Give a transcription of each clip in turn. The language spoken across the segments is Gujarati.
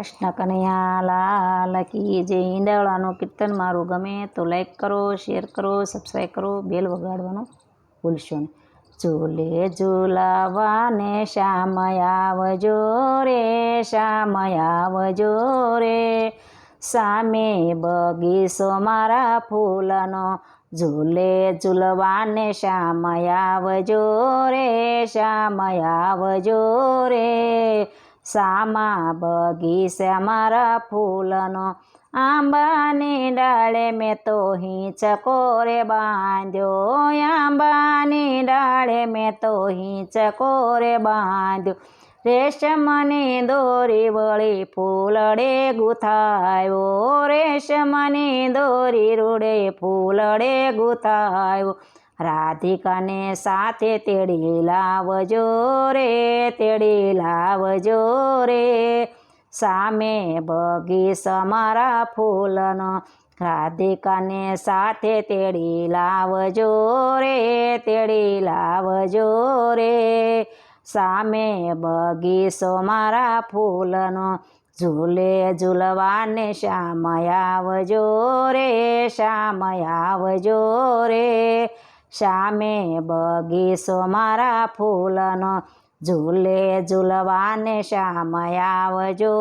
કૃષ્ણ કનૈયા લાલ કી જય. કીર્તન મારું ગમે તો લાઈક કરો શેર કરો સબસ્ક્રાઈબ કરો બેલ વગાડવાનું ભૂલશો નહીં. ઝૂલે ઝૂલાવાને શ્યામ આવજો રે શ્યામ આવજો રે. સામે બગીચો મારા ફૂલનો ઝૂલે ઝૂલવાને શ્યામ આવજો રે શ્યામ આવજો રે. સામા બગીચા મારા ફૂલનો. આંબાની ડાળે મેં તો હિંચકો રે બાંધ્યો. આંબાની ડાળે મેં તો હિંચકો રે બાંધ્યો. રેશમની દોરી વળી ફૂલડે ગુથાયો. રેશમની દોરી રૂડે ફૂલડે ગુથાયો. રાધિકાને સાથે તેડી લાવજો રે, તેડી લાવજો રે. સામે બગી મારા ફૂલનો, રાધિકાને સાથે તેડી લાવજો રે, તેડી લાવજો રે. સામે બગી મારા ફૂલનો, ઝૂલે ઝૂલવાને શ્યામ આવજો રે, શ્યામ આવજો રે. સામે બગીસો મારા ફૂલનો, ઝૂલે ઝૂલવાને શ્યામ આવજો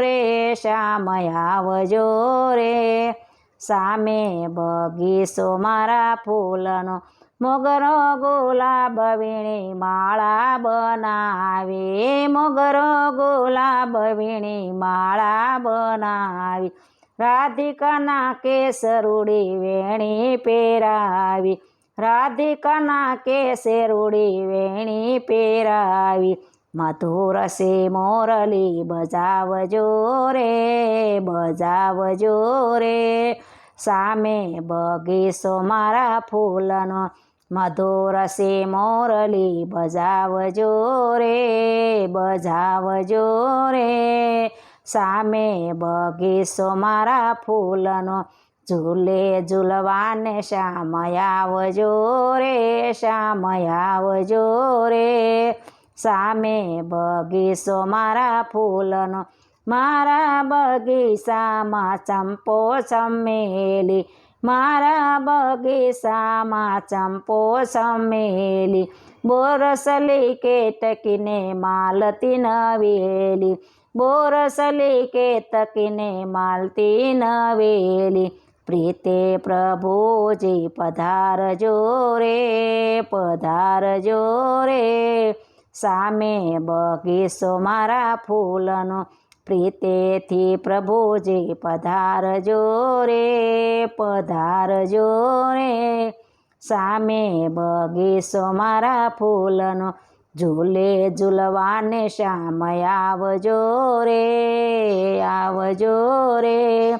રે, શ્યામ આવજો રે. સામે બગીસો મારા ફૂલનો, મોગરો ગુલાબ વીણી માળા બનાવી, મોગરો ગુલાબ વીણી માળા બનાવી, રાધિકાના કેસરુડી વેણી પહેરાવી રાધિકાના કેસે રૂડી વેણી પહેરાવી. મધુર સે મોરલી, બજાવજો રે બજાવજો રે. સામે બગીચો મારા ફૂલનો. મધુર સે મોરલી, બજાવજો રે બજાવજો રે. સામે બગીચો મારા ફૂલનો. ઝૂલે ઝૂલવાને શ્યામ આવજો રે, શ્યામ આવજો રે. સામે બગીચો મારા ફૂલનો, મારા બગીચામાં ચંપો સમેલી મારા બગીચામાં ચંપો સમેલી બોરસલી કેટકીને માલતી નવેલી બોરસલી કેતકીને માલતી નવેલી પ્રીતે પ્રભુજી પધારજો રે પધારજો રે. સામે બગીચો મારા ફૂલનો, પ્રીતેથી પ્રભુજી પધારજો રે પધારજો રે. સામે બગીચો મારા ફૂલનો, ઝૂલે ઝૂલવાને શ્યામ આવજો રે આવજો રે.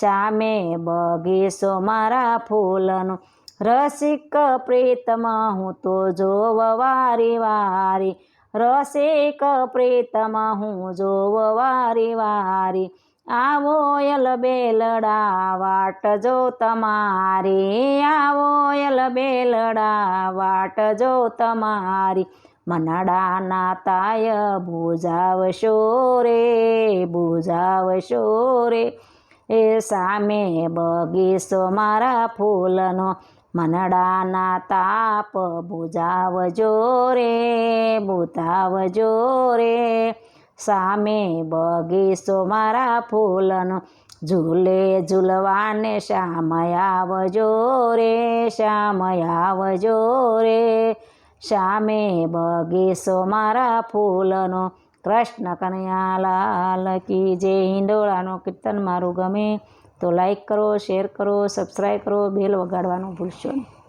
સામે બગીચો મારા ફૂલનો રસિક પ્રીતમાં હું તો જોવ વારી. વારી રસિક પ્રીતમાં હું જોવ વારી. વારી આવો યલ બેલડા વાટ જો તમારી. આવો યલ બેલડા વાટ જો તમારી. મનડાના તાય બુજાવશો રે બુજાવશો રે. એ સામે બગીચો મારા ફૂલનો મનડાના તાપ બુજાવજો રે, બુતાવજો રે. સામે બગીચો મારા ફૂલનો ઝૂલે ઝૂલવાને શ્યામ આવજો રે શ્યામ આવજો રે. સામે બગીચો મારા ફૂલનો કૃષ્ણ કનૈયા લાલ કી જે હિંડોળાનું કીર્તન મારું ગમે. તો લાઈક કરો શેર કરો સબસ્ક્રાઈબ કરો બેલ વગાડવાનું ભૂલશો નહીં.